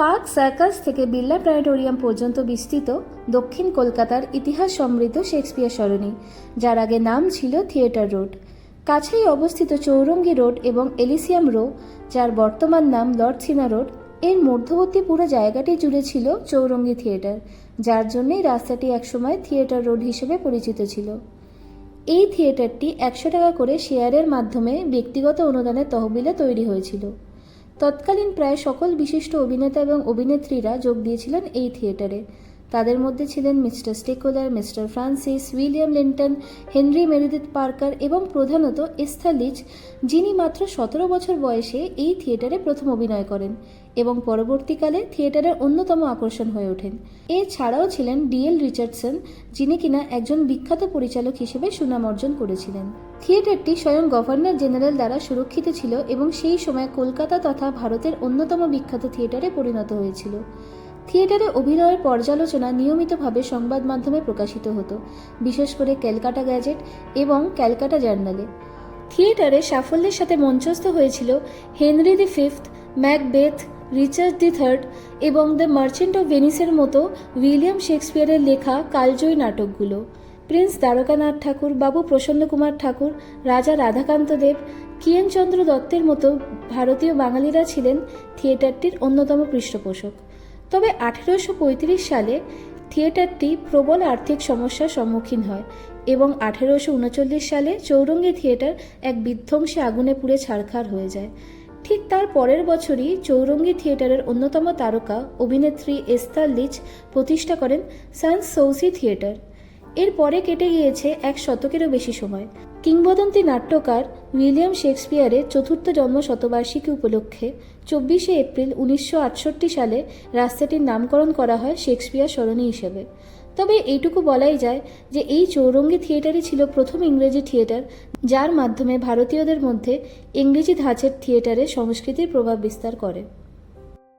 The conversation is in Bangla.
পার্ক সার্কাস থেকে বিড়লা প্ল্যানেটোরিয়াম পর্যন্ত বিস্তৃত দক্ষিণ কলকাতার ইতিহাস সমৃদ্ধ শেক্সপিয়ার সরণি, যার আগে নাম ছিল থিয়েটার রোড। কাছেই অবস্থিত চৌরঙ্গি রোড এবং এলিসিয়াম রো, যার বর্তমান নাম লর্ড সিনা রোড। এর মধ্যবর্তী পুরো জায়গাটি জুড়ে ছিল চৌরঙ্গি থিয়েটার, যার জন্যই রাস্তাটি একসময় থিয়েটার রোড হিসেবে পরিচিত ছিল। এই থিয়েটারটি একশো টাকা করে শেয়ারের মাধ্যমে ব্যক্তিগত অনুদানের তহবিলে তৈরি হয়েছিল। তৎকালীন প্রায় সকল বিশিষ্ট অভিনেতা এবং অভিনেত্রীরা যোগ দিয়েছিলেন এই থিয়েটারে। তাদের মধ্যে ছিলেন mister স্টেকোলার, Mister Francis, William Linton, Henry Meredith Parker এবং প্রধানত এস্থা লিচ, যিনি মাত্র সতেরো বছর বয়সে এই থিয়েটারে প্রথম অভিনয় করেন এবং পরবর্তীকালে থিয়েটারের অন্যতম আকর্ষণ হয়ে ওঠেন। এছাড়াও ছিলেন ডিএল রিচার্ডসন, যিনি কিনা একজন বিখ্যাত পরিচালক হিসেবে সুনাম অর্জন করেছিলেন। থিয়েটারটি স্বয়ং গভর্নর জেনারেল দ্বারা সুরক্ষিত ছিল এবং সেই সময় কলকাতা তথা ভারতের অন্যতম বিখ্যাত থিয়েটারে পরিণত হয়েছিল। থিয়েটারে অভিনয়ের পর্যালোচনা নিয়মিতভাবে সংবাদ মাধ্যমে প্রকাশিত হতো, বিশেষ করে ক্যালকাটা গ্যাজেট এবং ক্যালকাটা জার্নালে। থিয়েটারে সাফল্যের সাথে মঞ্চস্থ হয়েছিল Henry the Fifth, Macbeth, Richard the Third এবং দ্য মার্চেন্ট অফ ভেনিসের মতো উইলিয়াম শেক্সপিয়ারের লেখা কালজয়ী নাটকগুলো। প্রিন্স দ্বারকানাথ ঠাকুর, বাবু প্রসন্ন কুমার ঠাকুর, রাজা রাধাকান্ত দেব কিয়েনচন্দ্র দত্তের মতো ভারতীয় বাঙালিরা ছিলেন থিয়েটারটির অন্যতম পৃষ্ঠপোষক। তবে আঠেরোশো পঁয়ত্রিশ সালে থিয়েটারটি প্রবল আর্থিক সমস্যার সম্মুখীন হয় এবং আঠেরোশো উনচল্লিশ সালে চৌরঙ্গি থিয়েটার এক বিধ্বংসী আগুনে পুড়ে ছারখার হয়ে যায়। ঠিক তার পরের বছরই চৌরঙ্গি থিয়েটারের অন্যতম তারকা অভিনেত্রী এস্তার লিচ প্রতিষ্ঠা করেন সান সৌসি থিয়েটার। এর পরে কেটে গিয়েছে এক শতকেরও বেশি সময়। কিংবদন্তি নাট্যকার উইলিয়াম শেক্সপিয়ারের চতুর্থ জন্ম শতবার্ষিকী উপলক্ষে চব্বিশে এপ্রিল উনিশশো আটষট্টি সালে রাস্তাটির নামকরণ করা হয় শেক্সপিয়ার সরণি হিসেবে। তবে এইটুকু বলাই যায় যে এই চৌরঙ্গি থিয়েটারই ছিল প্রথম ইংরেজি থিয়েটার, যার মাধ্যমে ভারতীয়দের মধ্যে ইংরেজি ধাঁচের থিয়েটারে সংস্কৃতির প্রভাব বিস্তার করে।